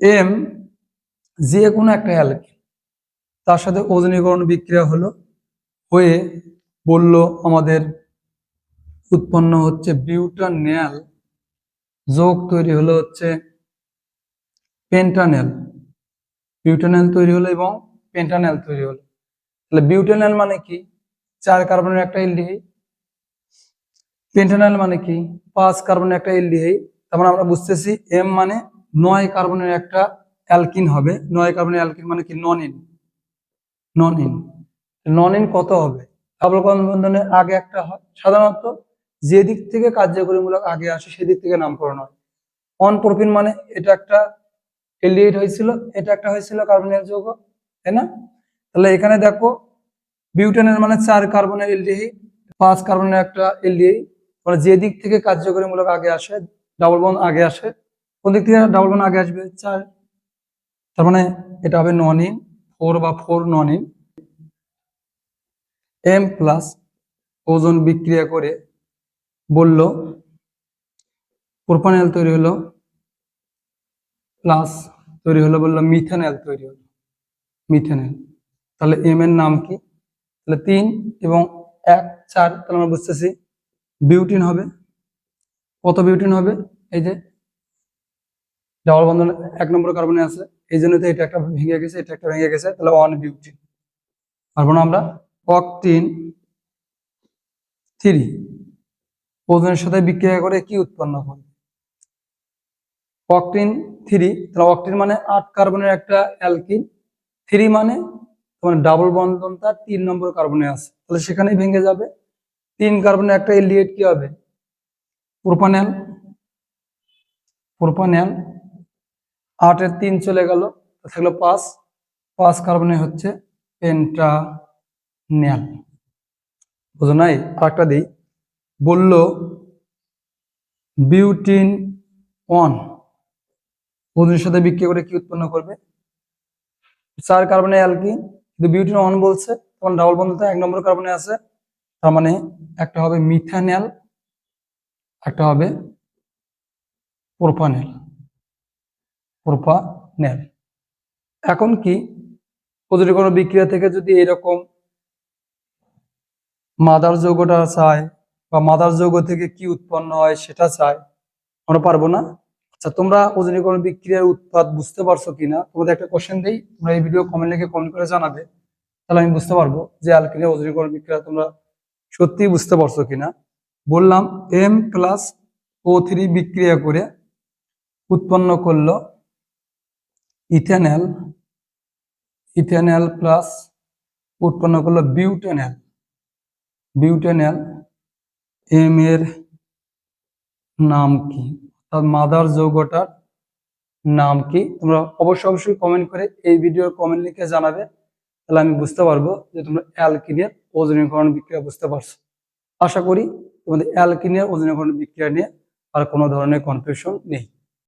M যে কোনো একটা অ্যালকিন তার সাথে ওজনীকরণ বিক্রিয়া হলো হয়ে বলল আমাদের উৎপন্ন হচ্ছে বিউটানেল যোগ তৈরি হলো হচ্ছে পেন্টানেল। বিউটানেল তৈরি হলো এবং পেন্টানেল তৈরি হলো। তাহলে বিউটানেল মানে কি? চার কার্বনের একটা এলডিহাইড পেন্টানেল মানে কি? পাঁচ কার্বনের একটা এলডিহাইড তার মানে আমরা বুঝতেছি এম মানে নয় কার্বনের একটা অ্যালকিন হবে। নয় কার্বনের অ্যালকিন মানে কি? Nonene nonene nonene কত হবে? বন্ধন বন্ধনের আগে একটা হয়। সাধারণত যে দিক থেকে কার্যকরীমূলক আগে আসে, সেদিক থেকে নামকরণ হয়। অন প্রোপিন মানে এটা একটা এলডিহাইড হয়েছিল। এটা একটা হয়েছিল কার্বনিক যৌগ, তাই না? তাহলে এখানে দেখো, বিউটেনের মানে চার কার্বনের এলডিহাইড পাঁচ কার্বনের একটা এলডিহাইড মানে যে দিক থেকে কার্যকরীমূলক আগে আসে, ডাবল বন আগে আসে কোন দিক থেকে ডাবল বন আগে আসবে? চার। তার মানে এটা হবে নন ইন ফোর বা four nonene. In M plus ozone বিক্রিয়া করে বলল প্রোপানেল তৈরি হলো প্লাস তৈরি হলো বলল মিথেনেল তৈরি হলো মিথেনেল তাহলে এম এর নাম কি? তাহলে তিন এবং এক, চার, তাহলে আমরা বুঝতেছি বিউটিন হবে। কত বিউটিন হবে? এই যে ডাবল বন্ধন এক নম্বর কার্বনে আছে। এই জন্য তো এটা একটা ভেঙে গেছে, এটা একটা ভেঙে গেছে, তাহলে ওয়ান বিউটিন পারব না আমরা? অকটিন থ্রি ওজনের সাথে বিক্রিয়া করে কি উৎপন্ন করে অকটিন থ্রি তাহলে অকটিন মানে আট কার্বনের একটা অ্যালকিন থ্রি মানে তোমার ডাবল বন্ধন, তার তিন নম্বর কার্বনে আছে। তাহলে সেখানেই ভেঙে যাবে। তিন কার্বনের একটা এলডিএট কি হবে? প্রোপানেল প্রোপানেল আটের তিন চলে গেল। থাকল পাঁচ। পাঁচ কার্বনে হচ্ছে পেন্টানেল বুঝো নাই? আরেকটা দিই। বলল, বিউটিন ওয়ান। ওজনের সাথে বিক্রিয়া করে কি উৎপন্ন করবে? চার কার্বনে অ্যালকিন। কিন্তু বিউটিন ওয়ান বলছে, তখন ডাবল বন্ধুতে এক নম্বর কার্বনে আছে। তার মানে একটা হবে মিথানেল, একটা হবে প্রোপানেল। প্রোপানেল এখন কি প্রতিটি কোনো বিক্রিয়া থেকে যদি এরকম মাদার যৌগটা চায় বা মাদার যৌগ থেকে কি উৎপন্ন হয় সেটা চায়, আমরা পারব না? আচ্ছা তোমরা ওজনীকরণ বিক্রিয়ার উৎপাদ বুঝতে পারছ কিনা? তোমাদের একটা কোশ্চেন দেই, তোমরা এই ভিডিও কমেন্ট লিখে কমেন্ট করে জানাবে। তাহলে আমি বুঝতে পারব যে অ্যালকিনের ওজনীকরণ বিক্রিয়া তোমরা সত্যি বুঝতে পারছ কিনা। বললাম এম প্লাস ও থ্রি বিক্রিয়া করে উৎপন্ন করল ইথেনেল ইথেনেল প্লাস উৎপন্ন করল বিউটেনেল। বিউটেনেল এম এর নাম কি? অর্থাৎ মাদার যৌগটার নাম কি? তোমরা অবশ্যই অবশ্যই কমেন্ট করে এই ভিডিওর কমেন্ট লিখে জানাবে। তাহলে আমি বুঝতে পারব যে তোমরা অ্যালকিনের ওজনীকরণ বিক্রিয়া বুঝতে পারছ। আশা করি তোমাদের অ্যালকিনের ওজনীকরণ বিক্রিয়া নিয়ে আর কোনো ধরনের কনফিউশন নেই।